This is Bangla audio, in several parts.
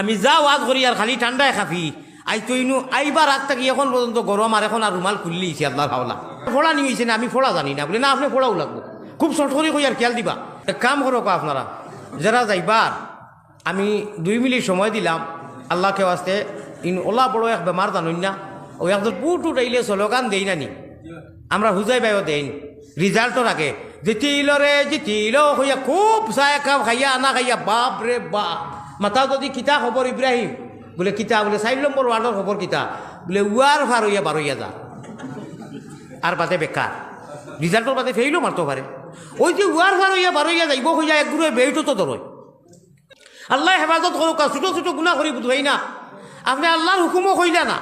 আমি যা ওয়াজ করি, আর খালি ঠান্ডায় খাফি। আই তো ইনু আইবার আগ থাকি এখন পর্যন্ত গরম আর এখন আর রুমাল খুললিছি আল্লাহ হাওলা। ফোড়া নিয়ে হয়েছে না, আমি ফোড়া জানি না। বলে, না, আপনি ফোড়াও লাগবো। খুব শর্ট করে কই আর খেয়াল দিবা? কাম করো আপনারা, যারা যাইবার, আমি দুই মিনিট সময় দিলাম, আল্লাহকে আসতে ইন, ওলা বড় এক বেমার জানুন না ওই একজন পুট উঠাইলে স্লোগান দেই না নি। আমরা হুজাই বাইও দেই রিজাল্টর আগে, জিতিল রে, জিতিল, হইয়া খুব চায় কাপ খাইয়া আনা খাইয়া, বাপ রে বাপ। মাথা যদি কিতা খবর ইব্রাহিম বোলে কিতা, বোলে চার নম্বর ওয়ার্ডর খবর কিতা, বোলে হইয়া বার হইয়া যা। আর বাদে বেকার রিজাল্টর বাদে ফেইলও মারতে পারে ওই যে উয়ার ফার হইয়া বার হইয়া যাইব হইয়া এক গুরুয়ে বেইটো তো ধরয় আল্লাহ হেফাজত করুক ছোটো ছোটো গুণা করি বুঝাই না। আপনি আল্লাহর হুকুমও কইলা না।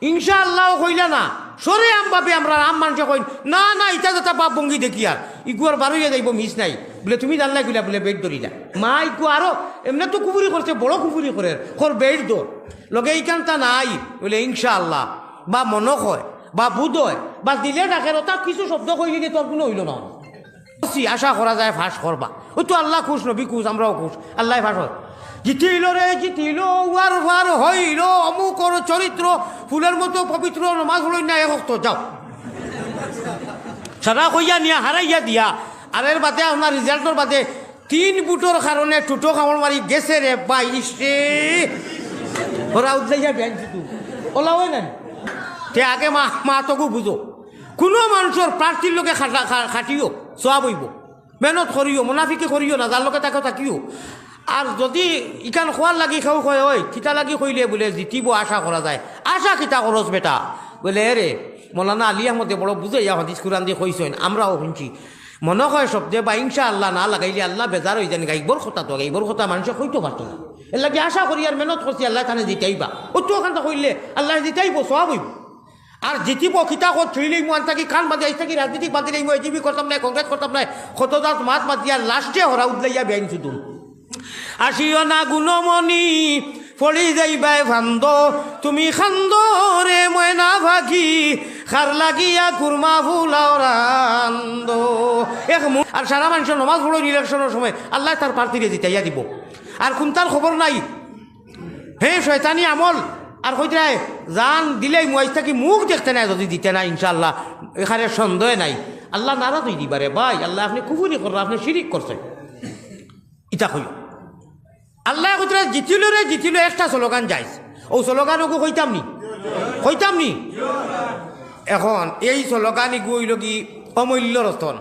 ইনশা আল্লাহও কইলা না। সরে আম বাপে, আমরা আম মানুষে কই না না ইটা যাতা বাপ বঙ্গি দেখি আর। ইগুয়ার বারোইয়া যাইব, মিস নাই। বলে, তুমি জানলাই কইলা, বলে, বেড ধরিলা মা ইকু আরও, এমনি তো কুপুরি করছে, বড় কুপুরি করে। খর বেড দোর লগে এইখানটা নাই। বলে ইনশা আল্লাহ বা মনক হয়, বা বুধ হয়, বা দিলে ডাকে তার কিছু শব্দ কইলি তোর কোনো হইল না। আশা করা যায়, ফাঁস করবা। ও তো আল্লাহ খুশ, নবী খুশ, আমরাও খুশ, আল্লাহ ফাঁস হয়। জিতিল রে, জিতিল ওয়ার ওয়ার হইল চরিত্র, ফুলের মতো পবিত্র নমাজ হল না এক যাও। সারা কইয়া নিয়া হারাইয়া দিয়া আর এর বাদে আপনার রেজাল্টর বাদে তিন বুটোর কারণে টুটো কামড় মারি গেছে রে বাই ইসে ওরা উদ্দাইয়া ব্যাংক ওলা হয় না তে আগে মা মা তোকে বুঝো কোনো মানুষের প্রার্থীর লোকে খাটা খাটিও চোয়া বইব মেহনত করিও মুনাফিকে করিও না যার লোকে তাকে থাকিও। আর যদি ইকান খোয়ার লাগি খাও কয় ওই কিতা লাগি কইলে বলে, জিতিব আশা করা যায়। আশা কিতা খরচ বেটা? বলে রে মৌলানা আলী আহমদে বড় বুঝাই হদিস কুরান দিয়ে কইছেন আমরাও শুনছি। মনে হয় শব্দে বা ইনশা আল্লাহ না লাগাইলে আল্লাহ বেজার হয়ে যান গাইবর কথা তো গাইবর কথা মানুষে কইতে পারতো না এর লাগে আশা করি আর মেহনত করছি আল্লাহ খানে জিতাইবা। ও তো ওখানটা কইলে, আল্লাহ জিতাইব সব হইব। আর জিতিব কিতা কত থইলেই মন থাকি কান বাঁধি আইস থাকি রাজনীতি বাঁধিলেই মই এজিবি করতাম নাই কংগ্রেস করতাম নাই কতদাত মাত দিয়া লাস্টে হরা উদলাইয়া বেআইন শুধু আসিও না গুণমণি ফলি যাইবাই ভান্দ। তুমি খান্দ রে ময়না ভাগি, খার লাগিয়া কুরমা ফুলাও রান্দ। এক আর সারা মানুষের নমাজ পড়ো ইলেকশনের সময়, আল্লাহ তার প্রার্থীরে জিতাইয়া দিব। আর কোন তার খবর নাই। হে শয়তানি আমল, আর কইতে নাই, জান দিলেই মুয়াইজ থাকি মুখ দেখতে নাই, যদি দিতে নাই ইনশাল্লাহ এখানে সন্দেহ নাই। আল্লাহ নারাজ হয়ে দিবারে ভাই, আল্লাহ আপনি কুফুরি করলেন আপনি শিরিক করছেন। ইটা কই আল্লাহ কইতে জিতিল রে জিতিল, একটা স্লোগান যাইস ও স্লোগান ওকে কইতাম নি কইতাম নি এখন এই স্লোগান ইগুইল কি অমূল্য রতন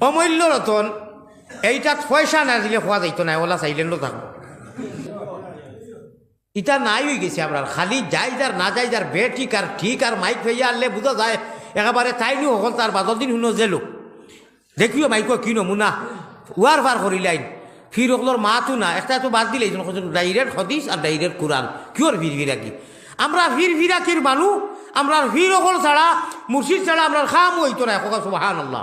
অমূল্য রতন এইটাত পয়সা না দিলে খোয়া যাইতো না ওলা সাইলেন্ডও থাকব ইটা নাই হয়ে গেছে আমরা খালি যাই যার না যাই যার বে ঠিক আর ঠিক আর মাইক হইয়া আনলে বুঝা যায় একেবারে তাইনি হল তার বাদর দিন শুনো জেলো দেখিও মাইক কি নমুনা উয়ার পার করিলাইন ফির ওগুলোর মাতো না, একটা তো বাদ দিলে ডাইরেক্ট হদিস আর ডাইরেক্ট কোরআন। কিওর ভিড় ভিরাকি আমরা ভিড় ভিরাকির মানুষ আমরা ভিড় ওগল ছাড়া, মুর্শিদ ছাড়া আমরা খাম হইতো না কোকা সুবাহান আল্লাহ